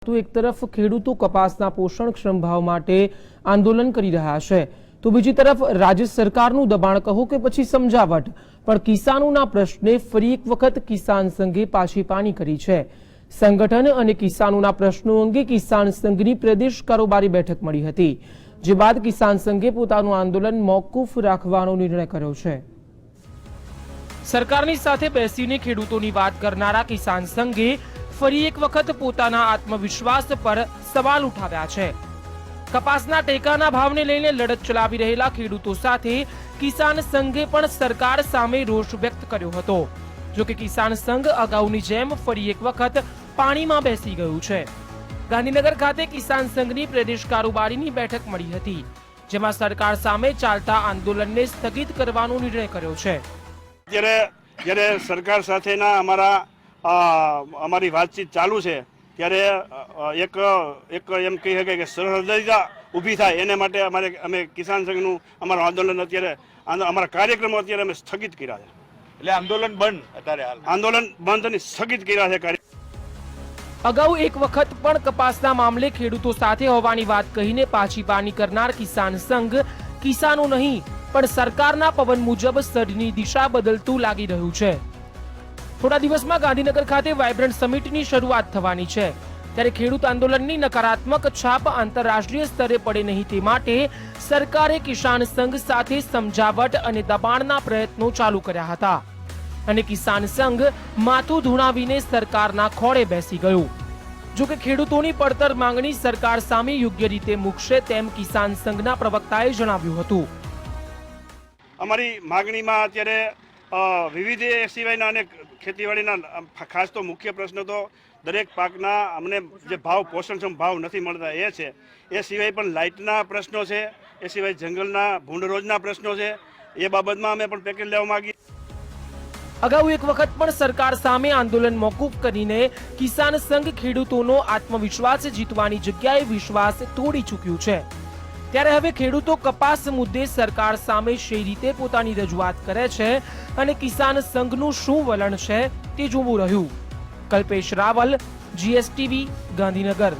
તો એક તરફ ખેડૂતો કપાસના પોષણક્ષમ ભાવ માટે આંદોલન કરી રહ્યા છે, તો બીજી તરફ રાજ્ય સરકારનું દબાણ કહો કે પછી સમજાવટ, પણ કિસાનોના પ્રશ્ને ફરી એક વખત કિસાન સંઘે પાછી પાણી કરી છે. સંગઠન અને કિસાનોના પ્રશ્નો અંગે કિસાન સંઘની પ્રદેશ કારોબારી બેઠક મળી હતી, જે બાદ કિસાન સંઘે પોતાનું આંદોલન મોકૂફ રાખવાનો નિર્ણય કર્યો છે. સરકારની સાથે બેસીને ખેડૂતોની વાત કરનારા કિસાન સંઘે ફરી એક વખત પોતાના આત્મવિશ્વાસ પર સવાલ ઉઠાવ્યા છે. કપાસના ટેકાના ભાવને લઈને લડત ચલાવી રહેલા ખેડૂતો સાથે કિસાન સંઘે પણ સરકાર સામે રોષ વ્યક્ત કર્યો હતો. જો કે કિસાન સંઘ અગાઉની જેમ ફરી એક વખત પાણીમાં બેસી ગયું છે. ગાંધીનગર ખાતે કિસાન સંઘની પ્રદેશ કારોબારીની બેઠક મળી હતી, જેમાં સરકાર સામે ચાલતા આંદોલનને સ્થગિત કરવાનો નિર્ણય કર્યો છે. જ્યારે જ્યારે સરકાર સાથેના અમારા અમારી વાતચીત ચાલુ છે ત્યારે એક એક એમ કહી શકાય કે સરહદતા ઊભી થાય એને માટે અમારે અમે કિસાન સંઘનું અમારું આંદોલન અત્યારે અમારા કાર્યક્રમો અત્યારે અમે સ્થગિત કર્યા છે. એટલે આંદોલન બંધ અત્યારે આંદોલન બંધ અને સ્થગિત કર્યા છે કાર્ય અગાઉ એક વખત પણ કપાસના મામલે ખેડૂતો સાથે હોવાની વાત કહીને પાછી પાની કરનાર કિસાન સંઘ કિસાનો નહીં પણ સરકારના પવન મુજબ સઢની દિશા બદલતું લાગી રહ્યું છે. થોડા દિવસમાં ગાંધીનગર ખાતે વાયબ્રન્ટ સમિટની શરૂઆત થવાની છે. ત્યારે ખેડૂત આંદોલનની નકારાત્મક છાપ આંતરરાષ્ટ્રીય સ્તરે પડે નહીં તે માટે સરકારે કિસાન સંઘ સાથે સમજાવટ અને દબાણના પ્રયત્નો ચાલુ કર્યા હતા. અને કિસાન સંઘ માથું ધૂણાવીને સરકારના ખોળે બેસી ગયું. જોકે ખેડૂતોની પડતર માંગણી સરકાર સામે યોગ્ય રીતે મૂકશે તેમ કિસાન સંઘના પ્રવક્તાએ જણાવ્યું હતું. અમારી માગણીમાં અત્યારે વિવિધ એ સિવાયના અને ખેતીવાડીના ખાસ તો મુખ્ય પ્રશ્ન તો દરેક પાકના અમને જે ભાવ, પોષણક્ષમ ભાવ નથી મળતા, એ છે. એ સિવાય પણ લાઇટના પ્રશ્નો છે, એ સિવાય જંગલના ભૂંડરોજના પ્રશ્નો છે, એ બાબતમાં અમે પણ પેકેજ લેવા માંગીએ અગાઉ એક વખત પણ સરકાર સામે આંદોલન મોકૂફ કરીને કિસાન સંઘ ખેડૂતોનો આત્મવિશ્વાસ જીતવાની જગ્યાએ વિશ્વાસ તોડી ચૂક્યું છે. ત્યારે હવે ખેડૂતો કપાસ મુદ્દે સરકાર સામે શી રીતે પોતાની રજૂઆત કરે છે અને કિસાન સંઘનું શું વલણ છે તે જોવું રહ્યું. કલ્પેશ રાવલ જીએસટીવી ગાંધીનગર.